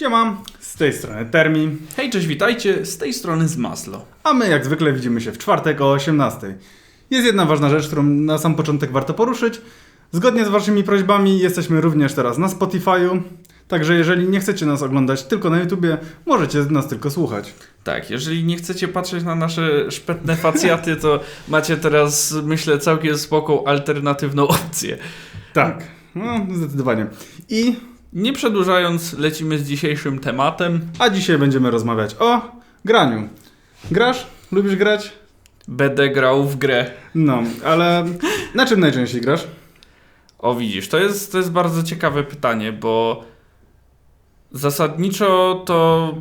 Siema, z tej strony Termi, Hej, cześć, witajcie, z tej strony z Maslo. a my jak zwykle widzimy się w czwartek o 18. Jest jedna ważna rzecz, którą na sam początek warto poruszyć. Zgodnie z waszymi prośbami jesteśmy również teraz na Spotify'u, także jeżeli nie chcecie nas oglądać tylko na YouTubie, możecie nas tylko słuchać. Tak, jeżeli nie chcecie patrzeć na nasze szpetne facjaty, to macie teraz, myślę, całkiem spoko alternatywną opcję. Tak, no zdecydowanie. I, Nie przedłużając, lecimy z dzisiejszym tematem. a dzisiaj będziemy rozmawiać o graniu. Grasz? Lubisz grać? Będę grał w grę. No, ale na czym najczęściej grasz? O, widzisz, to jest, to jest bardzo ciekawe pytanie, bo zasadniczo to.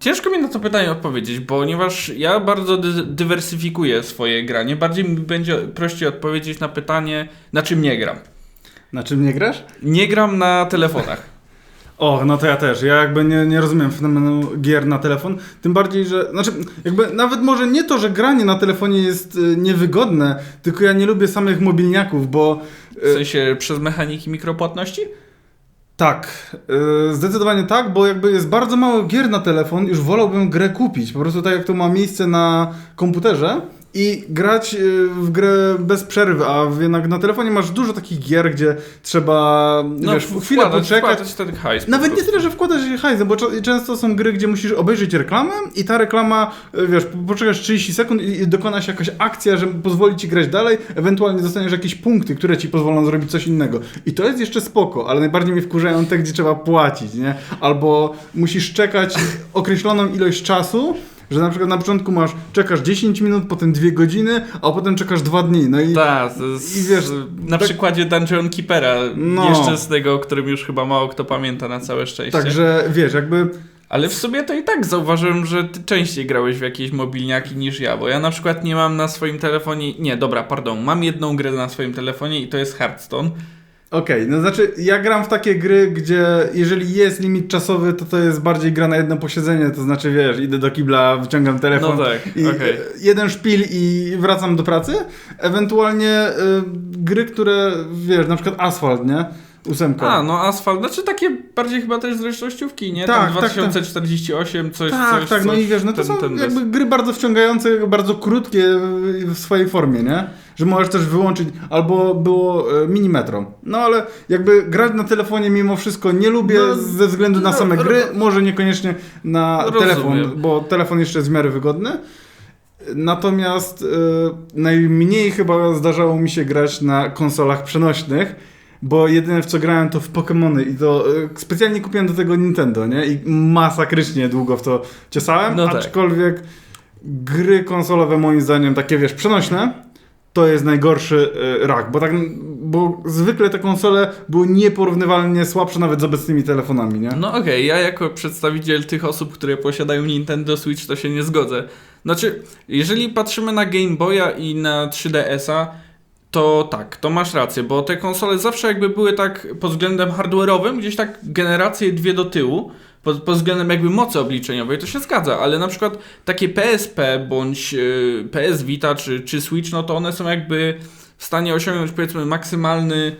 Ciężko mi na to pytanie odpowiedzieć, ponieważ ja bardzo dy- dywersyfikuję swoje granie. Bardziej mi będzie prościej odpowiedzieć na pytanie, na czym nie gram. Na czym nie grasz? Nie gram na telefonach. O, no to ja też. Ja jakby nie, nie rozumiem fenomenu gier na telefon. Tym bardziej, że. Znaczy, jakby nawet może nie to, że granie na telefonie jest y, niewygodne, tylko ja nie lubię samych mobilniaków, bo. W y, sensie przez mechaniki mikropłatności? tak, y, zdecydowanie tak, bo jakby jest bardzo mało gier na telefon, już wolałbym grę kupić. Po prostu tak jak to ma miejsce na komputerze. I grać y, w grę bez przerwy, a jednak na telefonie masz dużo takich gier, gdzie trzeba wiesz, w- chwilę wkładać- poczekać. wkładać ten hajs. Nawet nie tyle, że wkładasz hajs, no bo często są gry, gdzie musisz obejrzeć reklamę i ta reklama, e, wiesz, po- poczekasz 30 sekund i i dokona się jakaś akcja, że pozwoli ci grać dalej, ewentualnie dostaniesz jakieś punkty, które ci pozwolą zrobić coś innego. I to jest jeszcze spoko, ale najbardziej mnie wkurzają te, gdzie trzeba płacić, nie? Albo musisz czekać określoną ilość czasu, że na przykład na początku masz, czekasz 10 minut, potem 2 godziny, a potem czekasz 2 dni. No i Tak, to jest, I wiesz, na tak- przykładzie Dungeon Keepera, No. jeszcze z tego, o którym już chyba mało kto pamięta na całe szczęście. także wiesz, jakby Ale w sumie to i tak zauważyłem, że ty częściej grałeś w jakieś mobilniaki niż ja, bo ja na przykład nie mam na swoim telefonie, nie, dobra, pardon, mam jedną grę na swoim telefonie i to jest Hearthstone. Okej, no znaczy ja gram w takie gry, gdzie jeżeli jest limit czasowy, to to jest bardziej gra na jedno posiedzenie, to znaczy wiesz, idę do kibla, wyciągam telefon No tak, i e, jeden szpil i wracam do pracy. Ewentualnie y, gry, które wiesz, na przykład Asphalt, nie? Ósemka. A, no Asphalt, znaczy takie bardziej chyba też zresztościówki, nie? Tak, Tam tak, tak. 2048, coś, tak, coś, tak, no coś, i wiesz, no to ten- są ten jakby gry bardzo wciągające, bardzo krótkie w swojej formie, nie? Że możesz też wyłączyć, albo było e, mini metro. No ale jakby grać na telefonie mimo wszystko nie lubię No, ze względu na no, same gry, może niekoniecznie na Rozumiem. telefon, bo telefon jeszcze jest w miarę wygodny. Natomiast e, najmniej chyba zdarzało mi się grać na konsolach przenośnych, bo jedyne w co grałem to w Pokémony i to e, specjalnie kupiłem do tego Nintendo, nie? I masakrycznie długo w to ciosałem, No tak. aczkolwiek gry konsolowe moim zdaniem takie wiesz, przenośne, to jest najgorszy e, rak, bo tak, bo zwykle te konsole były nieporównywalnie słabsze nawet z obecnymi telefonami, nie? No okej, ja jako przedstawiciel tych osób, które posiadają Nintendo Switch, to się nie zgodzę. Znaczy, jeżeli patrzymy na Game Boya i na 3DS-a, to tak, to masz rację, bo te konsole zawsze jakby były tak pod względem hardware'owym, gdzieś tak generacje dwie do tyłu, pod, pod względem jakby mocy obliczeniowej, to się zgadza, ale na przykład takie PSP bądź y, PS Vita czy, czy Switch, no to one są jakby w stanie osiągnąć powiedzmy maksymalny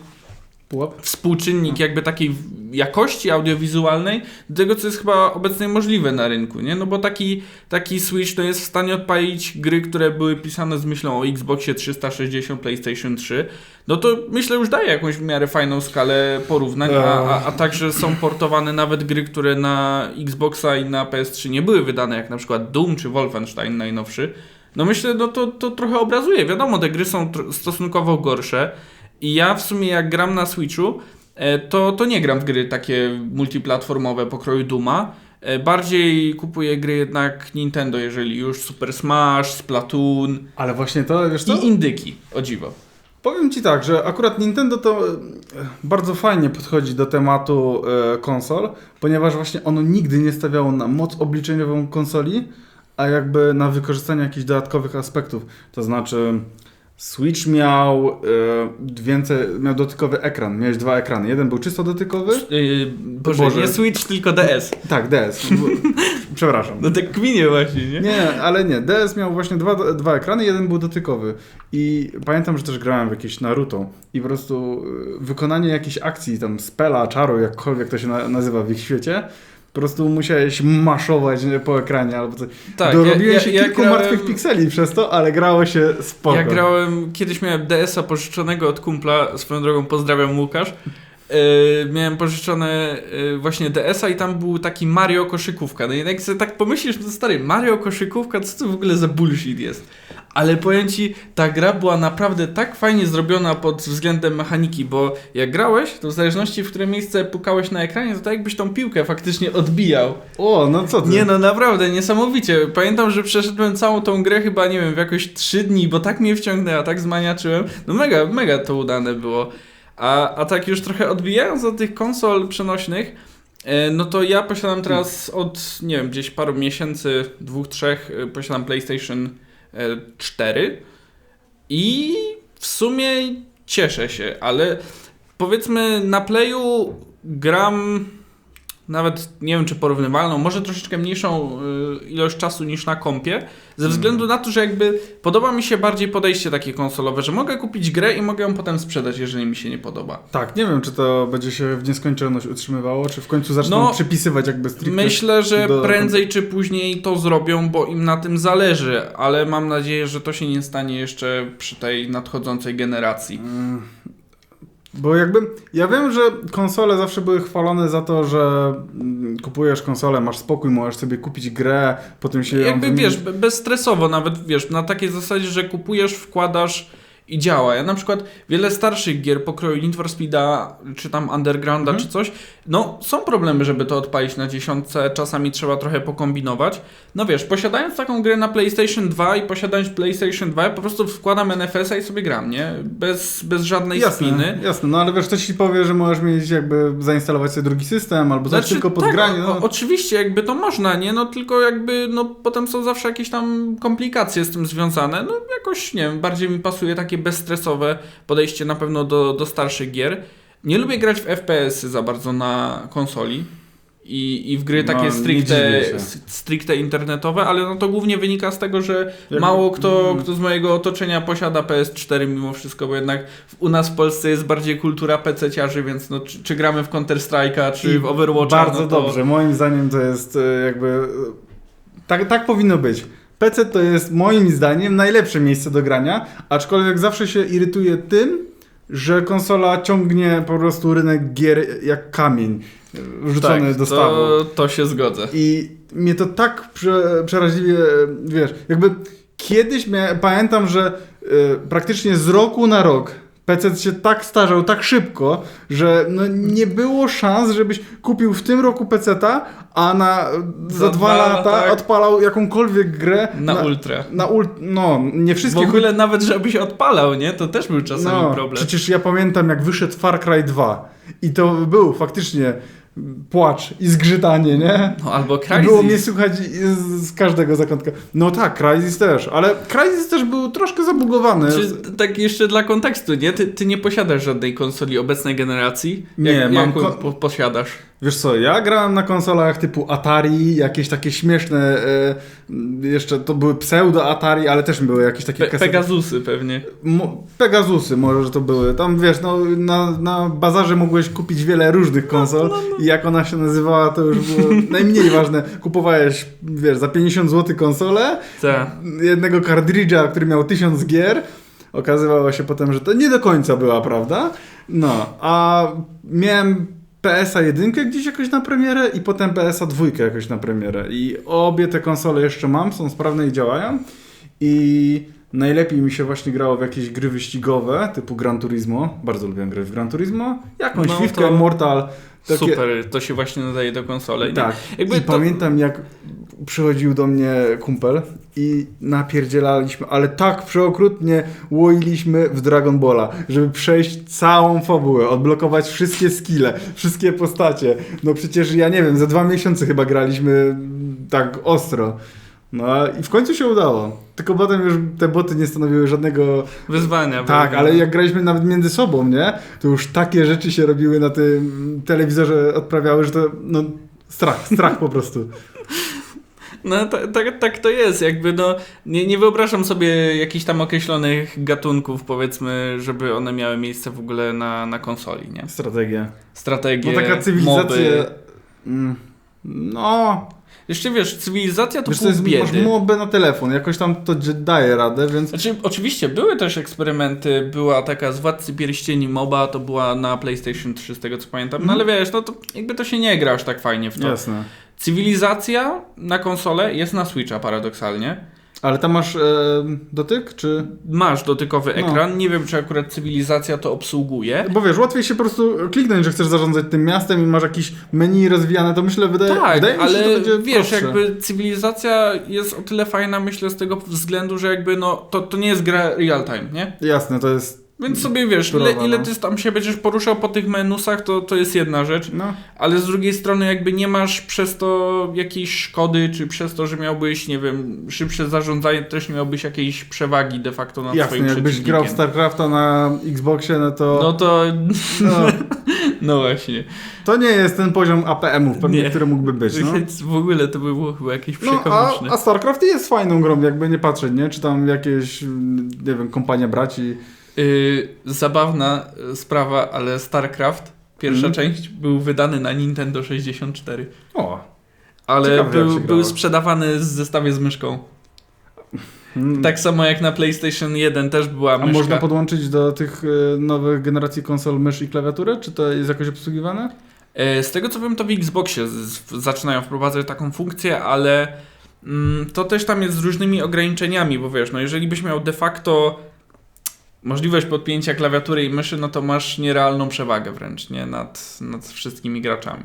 Pułap? współczynnik jakby takiej jakości audiowizualnej do tego, co jest chyba obecnie możliwe na rynku, nie? No bo taki, taki Switch to jest w stanie odpalić gry, które były pisane z myślą o Xboxie 360, PlayStation 3, no to myślę już daje jakąś w miarę fajną skalę porównań, a, a, a także są portowane nawet gry, które na Xboxa i na PS3 nie były wydane, jak na przykład Doom czy Wolfenstein najnowszy. No myślę, no to, to trochę obrazuje. Wiadomo, te gry są stosunkowo gorsze, i ja w sumie jak gram na Switchu, e, to, to nie gram w gry takie multiplatformowe pokroju Duma. E, Bardziej kupuję gry jednak Nintendo, jeżeli już Super Smash, Splatoon Ale właśnie to, wiesz co? i indyki, o dziwo. Powiem Ci tak, że akurat Nintendo to e, bardzo fajnie podchodzi do tematu konsol, ponieważ właśnie ono nigdy nie stawiało na moc obliczeniową konsoli, a jakby na wykorzystanie jakichś dodatkowych aspektów. To znaczy Switch miał e, więcej, miał dotykowy ekran. Miałeś dwa ekrany. Jeden był czysto dotykowy. Yy, Boże, Boże. nie Switch, tylko DS. Tak, DS. Przepraszam. No tak kminie właśnie, nie? Nie, ale nie. DS miał właśnie dwa, dwa ekrany, jeden był dotykowy. I pamiętam, że też grałem w jakieś Naruto i po prostu y, wykonanie jakiejś akcji, tam spela, czaru, jakkolwiek to się na, nazywa w ich świecie, po prostu musiałeś maszować po ekranie albo coś. Tak, Dorobiłeś ja- się ja kilku grałem- martwych pikseli przez to, ale grało się spoko. Ja grałem, kiedyś miałem DS-a pożyczonego od kumpla, swoją drogą pozdrawiam Łukasz. Yy, miałem pożyczone yy, właśnie DS-a i tam był taki Mario koszykówka. No i jak sobie tak pomyślisz, no stary, Mario koszykówka, co to w ogóle za bullshit jest? Ale powiem ci, ta gra była naprawdę tak fajnie zrobiona pod względem mechaniki, bo jak grałeś, to w zależności w które miejsce pukałeś na ekranie, to tak jakbyś tą piłkę faktycznie odbijał. O, no co ty? Nie no, naprawdę, niesamowicie. Pamiętam, że przeszedłem całą tą grę chyba, nie wiem, w jakoś 3 dni, bo tak mnie wciągnęła, tak zmaniaczyłem. No mega, mega to udane było. A, a tak już trochę odbijając od tych konsol przenośnych, e, no to ja posiadam teraz od, nie wiem, gdzieś paru miesięcy, dwóch, trzech, e, posiadam PlayStation 4 i w sumie cieszę się, ale powiedzmy na Playu gram nawet nie wiem czy porównywalną, może troszeczkę mniejszą y, ilość czasu niż na kompie, ze względu na to, że jakby podoba mi się bardziej podejście takie konsolowe, że mogę kupić grę i mogę ją potem sprzedać, jeżeli mi się nie podoba. Tak, nie wiem, czy to będzie się w nieskończoność utrzymywało, czy w końcu zaczną No, przypisywać jakby stricte. Myślę, że do- prędzej czy później to zrobią, bo im na tym zależy, ale mam nadzieję, że to się nie stanie jeszcze przy tej nadchodzącej generacji. Mm, Bo jakby, ja wiem, że konsole zawsze były chwalone za to, że mm, kupujesz konsolę, masz spokój, możesz sobie kupić grę, potem się Jakby wiesz, be- bezstresowo nawet wiesz, na takiej zasadzie, że kupujesz, wkładasz i działa. Ja na przykład wiele starszych gier pokroju Need for Speeda, czy tam Undergrounda, Mhm. czy coś, no są problemy, żeby to odpalić na dziesiątce, czasami trzeba trochę pokombinować. No wiesz, posiadając taką grę na PlayStation 2 i posiadając PlayStation 2, ja po prostu wkładam NFS-a i sobie gram, nie? Bez, bez żadnej Jasne, spiny. jasne, no ale wiesz, ktoś ci powie, że możesz mieć jakby zainstalować sobie drugi system, albo coś tylko tak, granie. o, No. o, oczywiście, jakby to można, nie? No tylko jakby, no potem są zawsze jakieś tam komplikacje z tym związane. No jakoś, nie wiem, bardziej mi pasuje takie bezstresowe podejście na pewno do, do starszych gier. Nie lubię grać w FPS-y za bardzo na konsoli. I, I w gry No, takie nie stricte, stricte internetowe, ale no to głównie wynika z tego, że Jak- mało kto, Mm. kto z mojego otoczenia posiada PS4 mimo wszystko, bo jednak u nas w Polsce jest bardziej kultura PC-ciarzy, więc no, czy, czy gramy w Counter-Strike'a, czy I w Overwatcha. Bardzo no to... dobrze, moim zdaniem to jest e, jakby... e, Tak, tak powinno być. PC to jest moim zdaniem najlepsze miejsce do grania, aczkolwiek zawsze się irytuję tym, że konsola ciągnie po prostu rynek gier jak kamień e, wrzucony tak, dostawą. To, to się zgodzę. I mnie to tak prze, przeraźliwie, wiesz, jakby kiedyś pamiętam, że y, praktycznie z roku na rok PC się tak starzał, tak szybko, że no, nie było szans, żebyś kupił w tym roku PC-ta, a na, za, Za dwa lata lata- odpalał jakąkolwiek grę Na, ultra. Na ult, no, nie W wszystkie ogóle nawet, żebyś odpalał, nie? To też był czasami no, problem. Przecież ja pamiętam, jak wyszedł Far Cry 2 i to był faktycznie płacz i zgrzytanie, nie? No albo Crysis. Było mnie słuchać z, z każdego zakątka. No tak, Crysis też, ale Crysis też był troszkę zabugowany. Czy, tak jeszcze dla kontekstu, nie? Ty, ty nie posiadasz żadnej konsoli obecnej generacji? Nie, Jak, mam jaką po, posiadasz? Wiesz co, ja grałem na konsolach typu Atari, jakieś takie śmieszne, e, jeszcze to były pseudo Atari, ale też były jakieś takie Pe-. Pegasusy pewnie. Mo- Pegasusy może, że to były. Tam wiesz, no, na, na bazarze mogłeś kupić wiele różnych konsol i jak ona się nazywała, to już było najmniej ważne. Kupowałeś, wiesz, za 50 zł konsolę, Tak. jednego kartridża, który miał 1000 gier. Okazywało się potem, że to nie do końca była prawda. No, a miałem PSA 1 gdzieś jakoś na premierę i potem PSA 2 jakoś na premierę. I obie te konsole jeszcze mam, są sprawne i działają. I najlepiej mi się właśnie grało w jakieś gry wyścigowe typu Gran Turismo. Bardzo lubię gry w Gran Turismo. Jakąś No Fifkę, to Mortal. Takie... Super, to się właśnie nadaje do konsoli. nie? Tak. Jakby I to- pamiętam jak przychodził do mnie kumpel i napierdzielaliśmy, ale tak przeokrutnie łoiliśmy w Dragon Balla, żeby przejść całą fabułę, odblokować wszystkie skille, wszystkie postacie. No przecież ja nie wiem, za dwa miesiące chyba graliśmy tak ostro. No i w końcu się udało. Tylko potem już te boty nie stanowiły żadnego... Wyzwania. Tak, ale jak graliśmy nawet między sobą, nie? To już takie rzeczy się robiły na tym telewizorze, odprawiały, że to no strach, strach po prostu. No tak, tak, tak to jest, jakby no nie, nie wyobrażam sobie jakichś tam określonych gatunków powiedzmy, żeby one miały miejsce w ogóle na, na konsoli, nie? Strategia. Strategie, No taka cywilizacja... moby. Mm, No, Jeszcze wiesz, cywilizacja to wiesz, to pół jest, masz biedy. mobę na telefon, jakoś tam to daje radę, więc... Znaczy, oczywiście były też eksperymenty, była taka z Władcy Pierścieni MOBA, to była na PlayStation 3 z tego co pamiętam, no ale wiesz, no to jakby to się nie gra aż tak fajnie w to. Jasne. Cywilizacja na konsolę jest na Switcha paradoksalnie. Ale tam masz e, dotyk, czy... Masz dotykowy No. ekran, nie wiem czy akurat cywilizacja to obsługuje. Bo wiesz, łatwiej się po prostu kliknąć, że chcesz zarządzać tym miastem i masz jakieś meni rozwijane, to myślę, wydaje, Tak, wydaje mi się, ale że to będzie wiesz, prostsze. jakby cywilizacja jest o tyle fajna, myślę, z tego względu, że jakby no, to, to nie jest gra real time, nie? Jasne, to jest... Więc sobie wiesz, ile, ile no. ty tam się będziesz poruszał po tych menusach, to, to jest jedna rzecz. No, Ale z drugiej strony jakby nie masz przez to jakiejś szkody, czy przez to, że miałbyś, nie wiem, szybsze zarządzanie, też nie miałbyś jakiejś przewagi de facto nad jasne, swoim jakbyś grał w. StarCrafta na Xboxie, no to... No to, no, no właśnie. to nie jest ten poziom APM-ów pewnie, Nie. który mógłby być, no. Więc w ogóle to by było chyba jakieś No, a, przekomiczne. a StarCraft jest fajną grą, jakby nie patrzeć, nie? Czy tam jakieś, nie wiem, kompania braci. Yy, zabawna y, sprawa, ale StarCraft, pierwsza Mhm. część, był wydany na Nintendo 64. O. Ale Ciekawe, był, był sprzedawany w zestawie z myszką. Mm. Tak samo jak na PlayStation 1 też była A myszka. można podłączyć do tych e, nowych generacji konsol mysz i klawiaturę? Czy to jest jakoś obsługiwane? E, Z tego co wiem, to w Xboxie zaczynają wprowadzać taką funkcję, ale mm, to też tam jest z różnymi ograniczeniami, bo wiesz, no jeżeli byś miał de facto możliwość podpięcia klawiatury i myszy, no to masz nierealną przewagę wręcz, nie? Nad, nad wszystkimi graczami.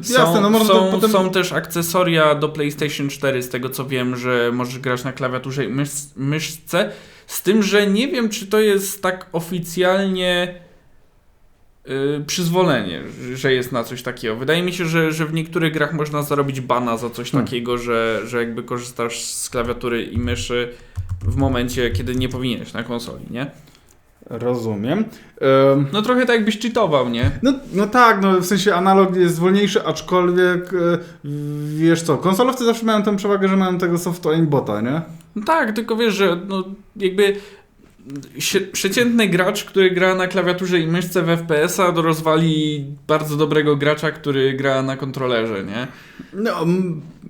E, Są, jasne, no można są, potem... są też akcesoria do PlayStation 4, z tego co wiem, że możesz grać na klawiaturze i mysz, myszce. Z tym, że nie wiem, czy to jest tak oficjalnie yy, przyzwolenie, że jest na coś takiego. Wydaje mi się, że, że w niektórych grach można zarobić bana za coś Hmm. takiego, że, że jakby korzystasz z klawiatury i myszy w momencie, kiedy nie powinieneś na konsoli, nie? Rozumiem. Em, No trochę tak jakbyś cheatował, nie? No, no tak, no w sensie analog jest wolniejszy, aczkolwiek e, wiesz co, konsolowcy zawsze mają tę przewagę, że mają tego soft aimbota, nie? No tak, tylko wiesz, że no jakby przeciętny gracz, który gra na klawiaturze i myszce w FPS-a, rozwali bardzo dobrego gracza, który gra na kontrolerze, nie? No,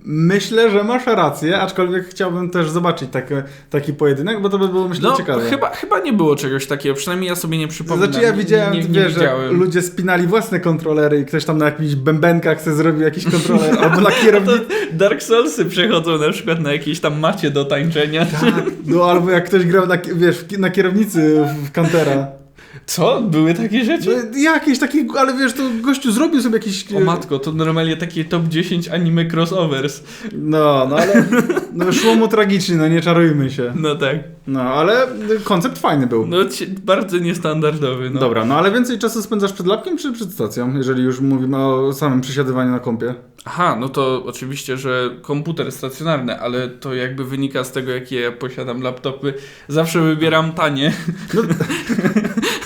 myślę, że masz rację, aczkolwiek chciałbym też zobaczyć taki, taki pojedynek, bo to by było myślę No, ciekawe. chyba, chyba nie było czegoś takiego, przynajmniej ja sobie nie przypominam. Znaczy ja widziałem, nie, nie, nie że widziałem. ludzie spinali własne kontrolery i ktoś tam na jakichś bębenkach sobie zrobił jakiś kontroler, albo na kierownicy. Dark Soulsy przechodzą na przykład na jakiejś tam macie do tańczenia. No albo jak ktoś grał na, wiesz, na kierownicy w Kantera. Co? Były takie rzeczy? No, jakieś takie, ale wiesz, to gościu zrobił sobie jakiś... O matko, to normalnie takie top 10 anime crossovers. No, no ale no, szło mu tragicznie, no nie czarujmy się. No tak. No, ale koncept fajny był. No bardzo niestandardowy. No. Dobra, no ale więcej czasu spędzasz przed lapkiem czy przed stacją, jeżeli już mówimy o samym przesiadywaniu na kompie? Aha, no to oczywiście, że komputer stacjonarny, ale to jakby wynika z tego, jakie ja posiadam laptopy. Zawsze wybieram tanie. No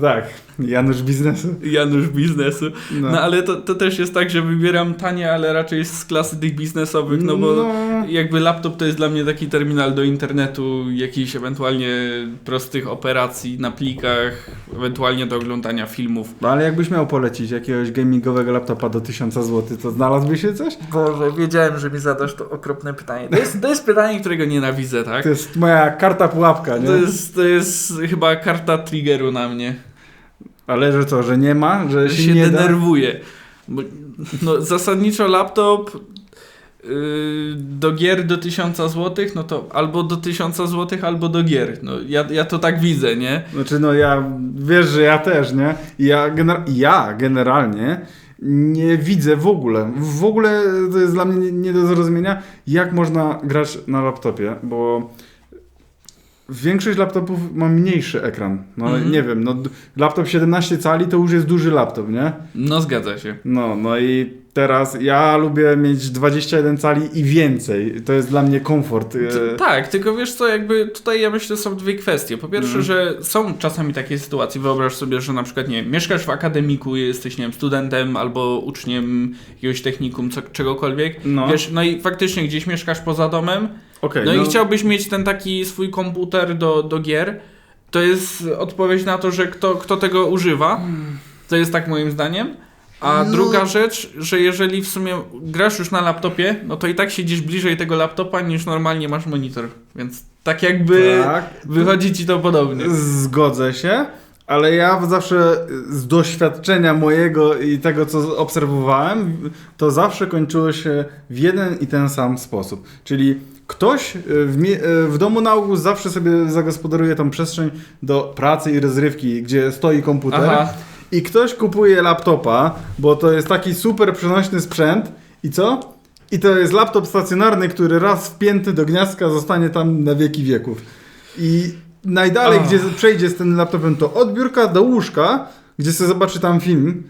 tak, Janusz biznesu. Janusz biznesu. No, No ale to, to też jest tak, że wybieram tanie, ale raczej z klasy tych biznesowych, no bo No. jakby laptop to jest dla mnie taki terminal do internetu, jakichś ewentualnie prostych operacji na plikach, ewentualnie do oglądania filmów. No ale jakbyś miał polecić jakiegoś gamingowego laptopa do 1000 zł, to znalazłby się coś? Boże, wiedziałem, że mi zadasz to okropne pytanie. To jest, to jest pytanie, którego nienawidzę, tak? To jest moja karta pułapka, nie? To jest, to jest chyba karta triggeru na mnie. Ale że co, że nie ma, że Że się, się nie da? denerwuję. Bo, no, zasadniczo laptop yy, do gier do 1000 zł, no to albo do 1000 zł, albo do gier. No, ja, ja to tak widzę, nie? Znaczy no ja, wiesz, że ja też, nie? Ja, gener- ja generalnie nie widzę w ogóle, w ogóle to jest dla mnie nie, nie do zrozumienia, jak można grać na laptopie, bo większość laptopów ma mniejszy ekran. No Mhm. nie wiem, no laptop 17 cali to już jest duży laptop, nie? No zgadza się. No, no i teraz ja lubię mieć 21 cali i więcej. To jest dla mnie komfort. e, T- tak, tylko wiesz co, jakby tutaj ja myślę są dwie kwestie. Po pierwsze, Mhm. że są czasami takie sytuacje, wyobraź sobie, że na przykład, nie mieszkasz w akademiku, jesteś, nie wiem, studentem albo uczniem jakiegoś technikum, co, czegokolwiek, No. wiesz, no i faktycznie gdzieś mieszkasz poza domem, Okej, no, i chciałbyś mieć ten taki swój komputer do, do gier, to jest odpowiedź na to, że kto, kto tego używa, to jest tak moim zdaniem. A No. druga rzecz, że jeżeli w sumie grasz już na laptopie, no to i tak siedzisz bliżej tego laptopa niż normalnie masz monitor. Więc tak jakby Tak, wychodzi ci to podobnie. Zgodzę się, ale ja zawsze z doświadczenia mojego i tego, co obserwowałem, to zawsze kończyło się w jeden i ten sam sposób. Czyli ktoś w, mie- w domu nauk zawsze sobie zagospodaruje tą przestrzeń do pracy i rozrywki, gdzie stoi komputer. Aha. I ktoś kupuje laptopa, bo to jest taki super przenośny sprzęt. I co? I to jest laptop stacjonarny, który raz wpięty do gniazdka zostanie tam na wieki wieków. I najdalej, gdzie przejdzie z tym laptopem, to od biurka do łóżka, gdzie sobie zobaczy tam film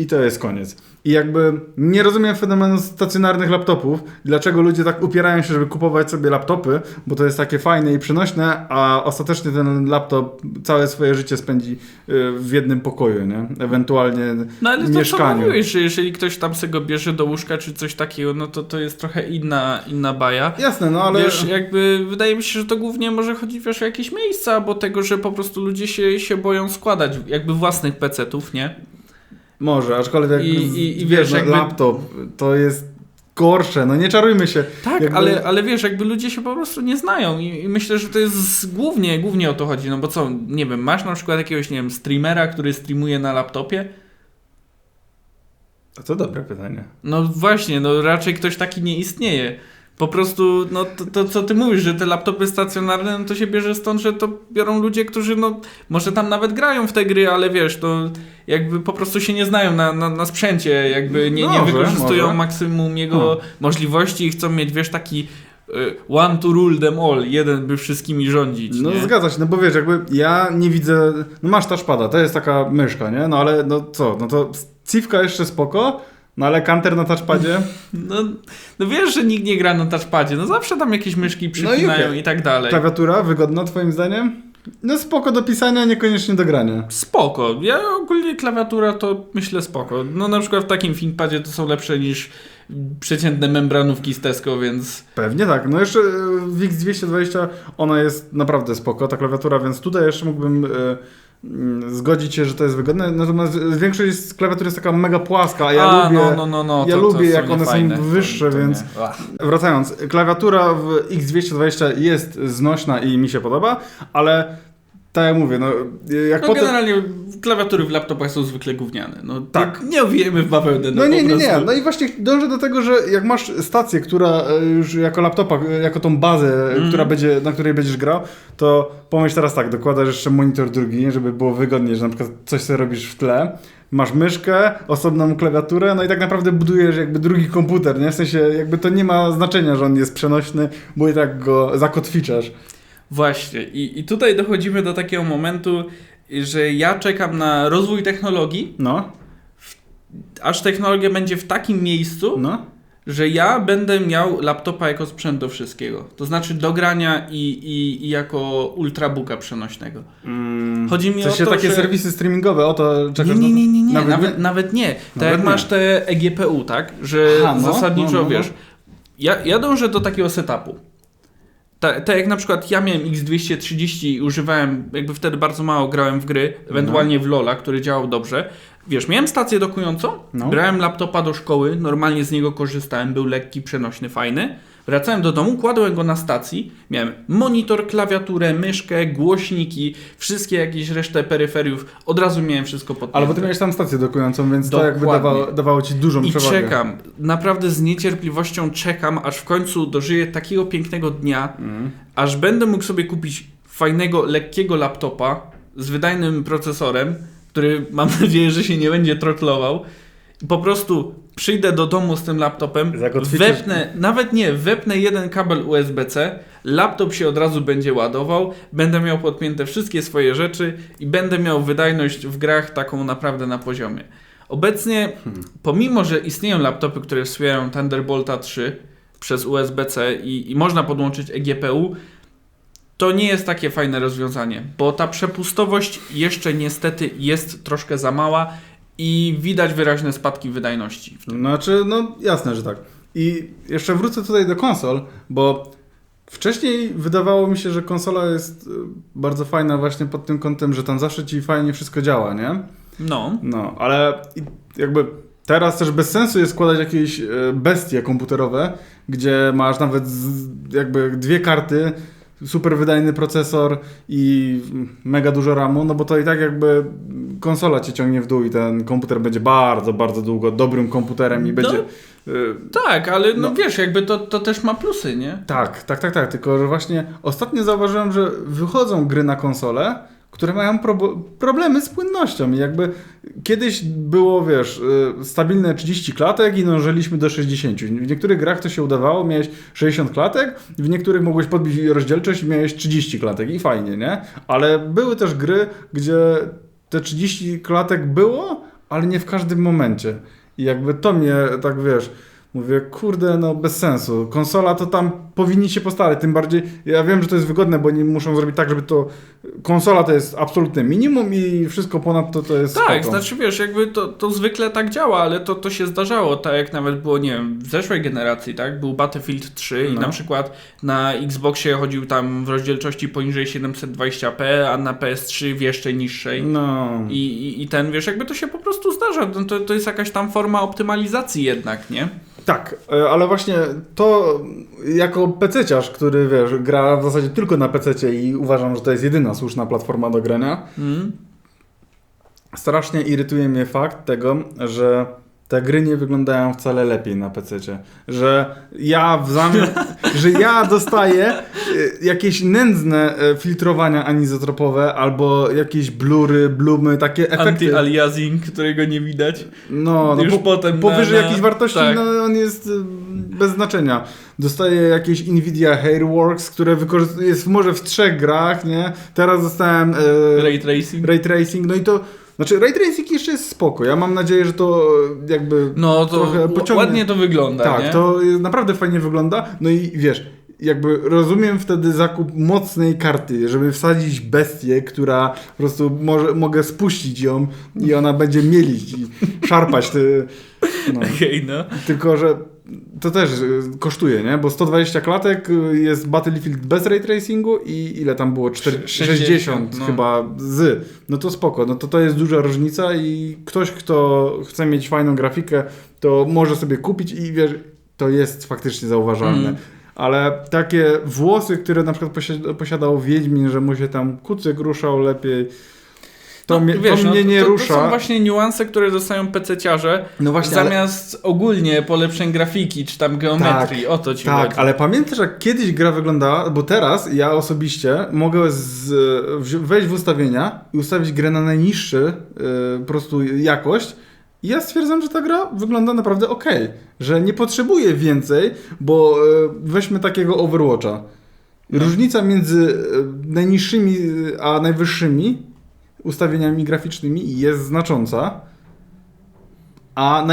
i to jest koniec. I jakby nie rozumiem fenomenu stacjonarnych laptopów, dlaczego ludzie tak upierają się, żeby kupować sobie laptopy, bo to jest takie fajne i przenośne, a ostatecznie ten laptop całe swoje życie spędzi y, w jednym pokoju, nie? Ewentualnie No ale to co mieszkaniu. mówiłeś, że jeżeli ktoś tam sobie go bierze do łóżka czy coś takiego, no to to jest trochę inna, inna baja. Jasne, no ale... Wiesz, jakby wydaje mi się, że to głównie może chodzić wiesz, o jakieś miejsca, albo tego, że po prostu ludzie się, się boją składać jakby własnych pecetów, nie? Może, aczkolwiek I- i- i wiesz, no, jakby- laptop to jest gorsze, no nie czarujmy się. Tak, Jakby- ale, ale wiesz, jakby ludzie się po prostu nie znają i, i myślę, że to jest głównie, głównie o to chodzi, no bo co, nie wiem, masz na przykład jakiegoś, nie wiem, streamera, który streamuje na laptopie? A to dobre pytanie. No właśnie, no raczej ktoś taki nie istnieje. Po prostu, no to, to co ty mówisz, że te laptopy stacjonarne, no to się bierze stąd, że to biorą ludzie, którzy no może tam nawet grają w te gry, ale wiesz, to jakby po prostu się nie znają na, na, na sprzęcie, jakby nie, nie Może, wykorzystują może. maksimum jego Hmm. możliwości i chcą mieć, wiesz, taki y, one to rule them all, jeden by wszystkimi rządzić, No nie? zgadza się, no bo wiesz, jakby ja nie widzę, no masz touchpada, to jest taka myszka, nie? No ale no co, no to cifka jeszcze spoko, no ale kanter na touchpadzie, No, no wiesz, że nikt nie gra na touchpadzie, no zawsze tam jakieś myszki przypinają okej. i tak dalej. klawiatura wygodna twoim zdaniem? No spoko do pisania, niekoniecznie do grania. Spoko. Ja ogólnie klawiatura to myślę spoko. No na przykład w takim ThinkPadzie to są lepsze niż przeciętne membranówki z Tesco, więc Pewnie tak. No jeszcze e, w X220 ona jest naprawdę spoko, ta klawiatura, więc tutaj jeszcze mógłbym e, mm, zgodzić się, że to jest wygodne. Natomiast większość z klawiatur jest taka mega płaska, a ja A, lubię... no, no, no, no, ja to, lubię, to są jak one są niefajne. wyższe, To- więc-. Wracając, klawiatura w X220 jest znośna i mi się podoba, ale tak jak mówię, no jak No potem... generalnie klawiatury w laptopach są zwykle gówniane. No, Tak. tak. Nie owijemy w bawełnę. No, No nie, nie, nie. No i właśnie dążę do tego, że jak masz stację, która e, już jako laptopa, e, jako tą bazę, e, która będzie, na której będziesz grał, to pomyśl teraz tak, dokładasz jeszcze monitor drugi, żeby było wygodniej, że na przykład coś sobie robisz w tle, masz myszkę, osobną klawiaturę, no i tak naprawdę budujesz jakby drugi komputer, nie? W sensie jakby to nie ma znaczenia, że on jest przenośny, bo i tak go zakotwiczasz. Właśnie. I, I tutaj dochodzimy do takiego momentu, że ja czekam na rozwój technologii, No, aż technologia będzie w takim miejscu, no. że ja będę miał laptopa jako sprzęt do wszystkiego. To znaczy do grania i, i, i jako ultrabooka przenośnego. Mm, Chodzi mi w o to, takie że... serwisy streamingowe, o to czekasz Nie, nie, nie, nie, nie. Nawet Nawet, nie? nawet, nie. Tak Nawet jak nie. masz te eGPU, tak? Że Aha, no, zasadniczo, no, no. wiesz, ja, ja dążę do takiego setupu. Tak ta jak na przykład ja miałem X230 i używałem, jakby wtedy bardzo mało grałem w gry, ewentualnie w LoLa, który działał dobrze. Wiesz, miałem stację dokującą, No. brałem laptopa do szkoły, normalnie z niego korzystałem, był lekki, przenośny, fajny. Wracałem do domu, kładłem go na stacji, miałem monitor, klawiaturę, myszkę, głośniki, wszystkie jakieś resztę peryferiów, od razu miałem wszystko pod Ale bo ty miałeś tam stację dokującą, więc to jakby Dokładnie. dawało, dawało ci dużą I przewagę. czekam, naprawdę z niecierpliwością czekam, aż w końcu dożyję takiego pięknego dnia, Mm. aż będę mógł sobie kupić fajnego, lekkiego laptopa z wydajnym procesorem, który mam nadzieję, że się nie będzie trotlował po prostu przyjdę do domu z tym laptopem, wepnę, nawet nie, wepnę jeden kabel USB-C, laptop się od razu będzie ładował, będę miał podpięte wszystkie swoje rzeczy i będę miał wydajność w grach taką naprawdę na poziomie. Obecnie, pomimo, że istnieją laptopy, które wspierają Thunderbolta 3 przez USB-C i, i można podłączyć eGPU, to nie jest takie fajne rozwiązanie, bo ta przepustowość jeszcze niestety jest troszkę za mała i widać wyraźne spadki wydajności. Znaczy, no jasne, że tak. I jeszcze wrócę tutaj do konsol, bo wcześniej wydawało mi się, że konsola jest y, bardzo fajna właśnie pod tym kątem, że tam zawsze ci fajnie wszystko działa, nie? No, No, ale jakby teraz też bez sensu jest składać jakieś e, bestie komputerowe, gdzie masz nawet jakby dwie karty, super wydajny procesor i mega dużo RAMu, no bo to i tak jakby konsola cię ciągnie w dół i ten komputer będzie bardzo, bardzo długo dobrym komputerem i No. będzie... e, tak, ale no, No. wiesz, jakby to, to też ma plusy, nie? Tak, tak, tak, tak. Tylko, że właśnie ostatnio zauważyłem, że wychodzą gry na konsolę, które mają probo- problemy z płynnością. Jakby kiedyś było, wiesz, y, stabilne 30 klatek i dążyliśmy do 60. W niektórych grach to się udawało, miałeś 60 klatek, w niektórych mogłeś podbić rozdzielczość i miałeś 30 klatek i fajnie, nie? Ale były też gry, gdzie te 30 klatek było, ale nie w każdym momencie. I jakby to mnie tak, wiesz, Mówię, kurde, no bez sensu. Konsola to tam powinni się postarać. Tym bardziej, ja wiem, że to jest wygodne, bo nie muszą zrobić tak, żeby to. Konsola to jest absolutne minimum i wszystko ponad to to jest. Tak, spoko. znaczy wiesz, jakby to, to zwykle tak działa, ale to, to się zdarzało, tak jak nawet było, nie wiem, w zeszłej generacji, tak? Był Battlefield 3 i No. na przykład na Xboxie chodził tam w rozdzielczości poniżej 720p, a na PS3 w jeszcze niższej. No. I, i, I ten, wiesz, jakby to się po prostu zdarza. No To, to jest jakaś tam forma optymalizacji jednak, nie? Tak, e, ale właśnie to jako pececiarz, który wiesz, gra w zasadzie tylko na pececie i uważam, że to jest jedyna słuszna platforma do grania, Mm. strasznie irytuje mnie fakt tego, że te gry nie wyglądają wcale lepiej na PC-cie. Że ja w zamian, że ja dostaję y, jakieś nędzne y, filtrowania anizotropowe albo jakieś blury, blumy, takie efekty. Anti-aliasing, którego nie widać. No, no Już po, potem powyżej na- jakiejś wartości, tak. no on jest y, bez znaczenia. Dostaję jakieś Nvidia Hairworks, które wykorzystuje, jest może w trzech grach, nie? Teraz dostałem y, Ray tracing. Ray Tracing, no i to... Znaczy, Ray Tracing jeszcze jest spoko. Ja mam nadzieję, że to jakby No to trochę pociągnie. ładnie to wygląda, Tak, nie? to naprawdę fajnie wygląda. No i wiesz, jakby rozumiem wtedy zakup mocnej karty, żeby wsadzić bestię, która po prostu może, mogę spuścić ją i ona będzie mielić i szarpać te... No. Okej, no. Tylko, że to też y, kosztuje, nie? Bo 120 klatek y, jest Battlefield bez ray tracingu i ile tam było? 4, 60, 60, no. chyba z. No to spoko, no to to jest duża różnica i ktoś, kto chce mieć fajną grafikę, to może sobie kupić i wiesz, to jest faktycznie zauważalne. Mm. Ale takie włosy, które na przykład posi- posiadał Wiedźmin, że mu się tam kucyk ruszał lepiej, to, No, mnie, wiesz, to no, mnie nie to, rusza. To są właśnie niuanse, które dostają PC-ciarze no właśnie, ale- zamiast ogólnie polepszeń grafiki czy tam geometrii. o to ci Tak, chodzi. ale pamiętasz jak kiedyś gra wyglądała, bo teraz ja osobiście mogę z, wejść w ustawienia i ustawić grę na najniższy y, po prostu jakość i ja stwierdzam, że ta gra wygląda naprawdę ok, że nie potrzebuję więcej, bo y, weźmy takiego Overwatcha. No. Różnica między y, najniższymi a najwyższymi ustawieniami graficznymi jest znacząca. A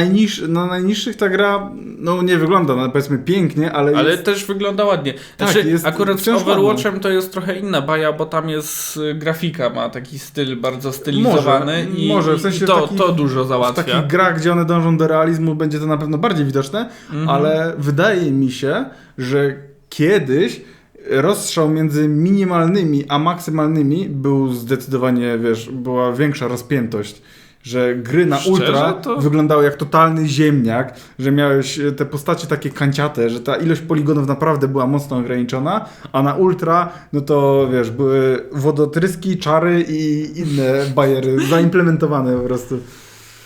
na najniższych ta gra, no nie wygląda, no powiedzmy pięknie, ale, Ale jest, też wygląda ładnie. Tak, Znaczy, jest akurat z Overwatchem to jest trochę inna baja, bo tam jest y, grafika, ma taki styl bardzo stylizowany Może, i, może, w sensie i to, taki- to dużo w załatwia. takich grach, gdzie one dążą do realizmu, będzie to na pewno bardziej widoczne, Mhm. ale wydaje mi się, że kiedyś rozstrzał między minimalnymi a maksymalnymi był zdecydowanie, wiesz, była większa rozpiętość. Że gry na Szczerze, ultra to- wyglądały jak totalny ziemniak, że miałeś e, te postacie takie kanciate, że ta ilość poligonów naprawdę była mocno ograniczona, a na ultra, no to wiesz, były wodotryski, czary i inne bajery zaimplementowane po prostu.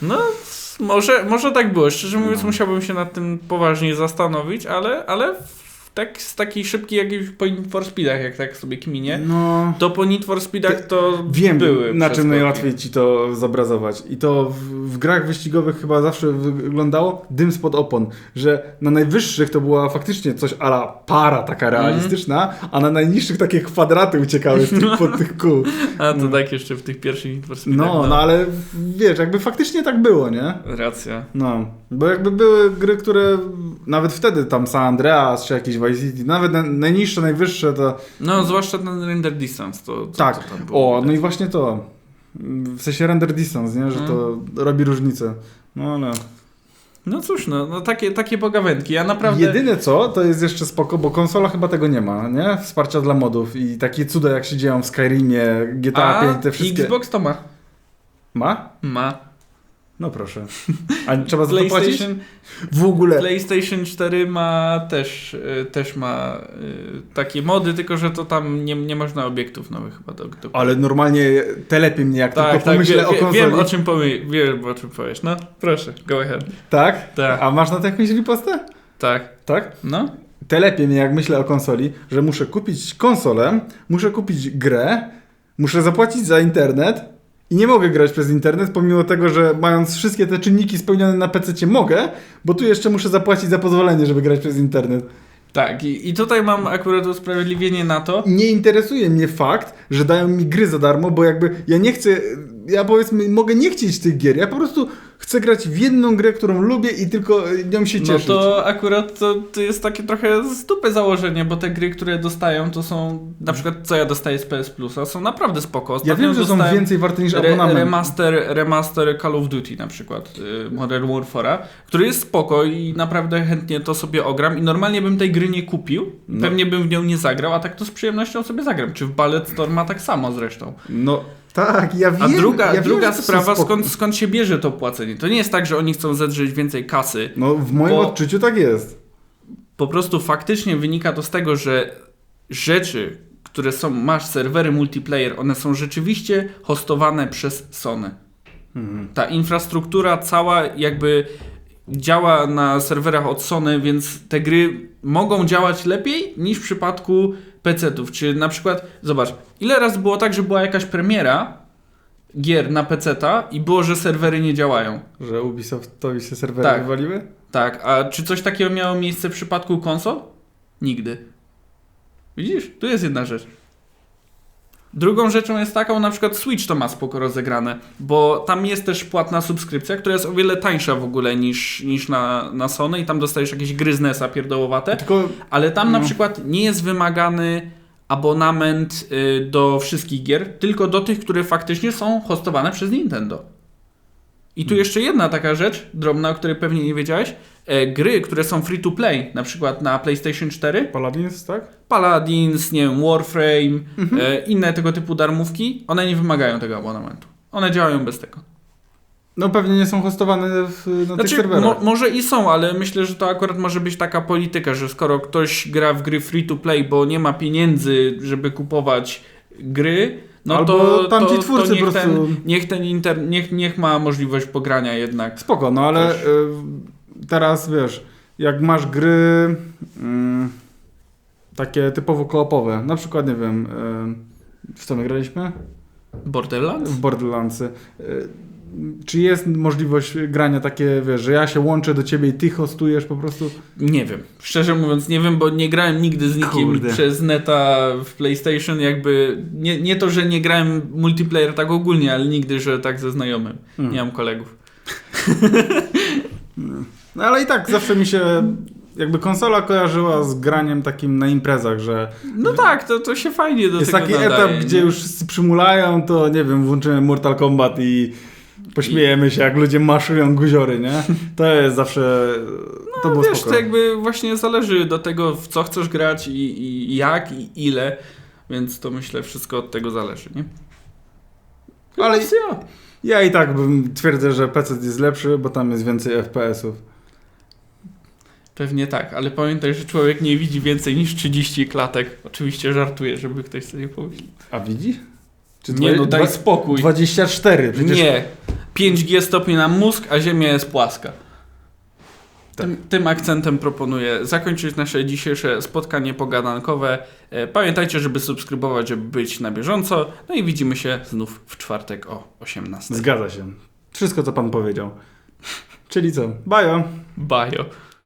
No, może, może tak było. Szczerze mówiąc, No. musiałbym się nad tym poważnie zastanowić, ale, ale tak z takiej szybkiej jakiejś po Need for Speedach, jak tak sobie kminie, No... to po Need for Speedach to Wiem, były na czym najłatwiej ci to zobrazować. I to w, w grach wyścigowych chyba zawsze wyglądało dym spod opon, że na najwyższych to była faktycznie coś ala para taka Mhm. realistyczna, a na najniższych takie kwadraty uciekały z tych, pod tych kół. A to tak jeszcze w tych pierwszych Need for Speedach. No, no ale wiesz, jakby faktycznie tak było, nie? Racja. No, bo jakby były gry, które nawet wtedy tam San Andreas czy jakieś City, nawet na- najniższe, najwyższe to No, zwłaszcza ten render distance, to co, tak. było. O, no i właśnie to. W sensie render distance, nie? Że to robi różnicę. No ale. No cóż, no, no takie, takie pogawędki. Ja naprawdę... Jedyne co, to jest jeszcze spoko, bo konsola chyba tego nie ma, nie? Wsparcia dla modów i takie cuda jak się dzieją w Skyrimie, GTA A 5, te wszystkie. Xbox to ma. Ma? Ma. No proszę. A trzeba za to płacić? PlayStation, W ogóle. PlayStation 4 ma też, y, też ma y, takie mody, tylko że to tam nie, nie można obiektów nowych chyba do, do... Ale normalnie telepie mnie, jak tak, tylko tak, pomyślę wie, o konsoli. wiem o czym powie, wiem o czym powiesz. No, proszę, go ahead. Tak? Tak. A masz na to jakąś ripostę? Tak. Tak? No, Telepie mnie, jak myślę o konsoli, że muszę kupić konsolę, muszę kupić grę, muszę zapłacić za internet i nie mogę grać przez internet, pomimo tego, że mając wszystkie te czynniki spełnione na PC mogę, bo tu jeszcze muszę zapłacić za pozwolenie, żeby grać przez internet. tak. I, I tutaj mam akurat usprawiedliwienie na to. Nie interesuje mnie fakt, że dają mi gry za darmo, bo jakby ja nie chcę, ja powiedzmy mogę nie chcieć tych gier, ja po prostu chcę grać w jedną grę, którą lubię i tylko nią się No cieszyć. to akurat to, to jest takie trochę z dupy założenie, bo te gry, które dostają, to są na przykład co ja dostaję z PS Plusa, są naprawdę spoko. ja Ostatnio wiem, że są więcej warte niż re, abonament. remaster, remaster Call of Duty na przykład, y, Modern Warfare'a, który jest spoko i naprawdę chętnie to sobie ogram i normalnie bym tej gry nie kupił, No. pewnie bym w nią nie zagrał, a tak to z przyjemnością sobie zagram. Czy w Ballet Storma tak samo zresztą. No tak, ja wiem. A druga, ja wiem, druga sprawa, skąd, skąd się bierze to płacenie? To nie jest tak, że oni chcą zedrzeć więcej kasy, No w moim Bo- odczuciu tak jest. po prostu faktycznie wynika to z tego, że rzeczy, które są, masz serwery multiplayer, one są rzeczywiście hostowane przez Sony. Mhm. Ta infrastruktura cała jakby działa na serwerach od Sony, więc te gry mogą działać lepiej niż w przypadku PC-ów. Czy na przykład, zobacz, ile razy było tak, że była jakaś premiera gier na PC-ta i było, że serwery nie działają. Że Ubisoftowi się serwery Tak. wywaliły? Tak, a czy coś takiego miało miejsce w przypadku konsol? Nigdy. Widzisz? Tu jest jedna rzecz. Drugą rzeczą jest taką, na przykład Switch to ma spoko rozegrane, bo tam jest też płatna subskrypcja, która jest o wiele tańsza w ogóle niż, niż na, na Sony i tam dostajesz jakieś gry z NES-a pierdołowate, Tylko ale tam na No. przykład nie jest wymagany abonament y, do wszystkich gier, tylko do tych, które faktycznie są hostowane przez Nintendo. I tu Hmm. jeszcze jedna taka rzecz, drobna, o której pewnie nie wiedziałeś. E, gry, które są free to play, na przykład na PlayStation 4, Paladins, tak? Paladins, nie wiem, Warframe, Mhm. e, inne tego typu darmówki, one nie wymagają tego abonamentu. One działają bez tego. No pewnie nie są hostowane w, na tych Znaczy, serwerach. mo, może i są, ale myślę, że to akurat może być taka polityka, że skoro ktoś gra w gry free to play, bo nie ma pieniędzy, żeby kupować gry, no Albo to, tamci to, twórcy to niech, po prostu- ten, niech ten inter, niech, niech ma możliwość pogrania jednak. Spoko, no ale y, teraz wiesz, jak masz gry mm, takie typowo koopowe, na przykład nie wiem, y, w co my graliśmy? Borderlands? W Borderlandsy. Czy jest możliwość grania takie, wiesz, że ja się łączę do ciebie i ty hostujesz po prostu? Nie wiem. Szczerze mówiąc, nie wiem, bo nie grałem nigdy z nikim Kurde. przez neta w PlayStation. Jakby nie, nie to, że nie grałem multiplayer tak ogólnie, ale nigdy, że tak ze znajomym. Hmm. Nie mam kolegów. No ale i tak zawsze mi się jakby konsola kojarzyła z graniem takim na imprezach, że No tak, to, to się fajnie do jest tego taki nadaje, etap, gdzie nie? już wszyscy przymulają, to nie wiem, włączymy Mortal Kombat i pośmiejemy się, jak ludzie maszują guziory, nie? To jest zawsze, to było No Wiesz, spoko. to jakby właśnie zależy do tego, w co chcesz grać i, i jak i ile, więc to myślę wszystko od tego zależy, nie? Ale- Więc ja. Ja i tak bym twierdzę, że PC jest lepszy, bo tam jest więcej FPS-ów. Pewnie tak, ale pamiętaj, że człowiek nie widzi więcej niż 30 klatek. Oczywiście żartuję, żeby ktoś sobie pomyślał. A widzi? Czy Nie no, daj spokój. 24, przecież Nie. 5G stopi nam mózg, a Ziemia jest płaska. Tym, tym akcentem proponuję zakończyć nasze dzisiejsze spotkanie pogadankowe. E, Pamiętajcie, żeby subskrybować, żeby być na bieżąco. No i widzimy się znów w czwartek o 18. Zgadza się. Wszystko, co pan powiedział. Czyli co? Bajo. Bajo.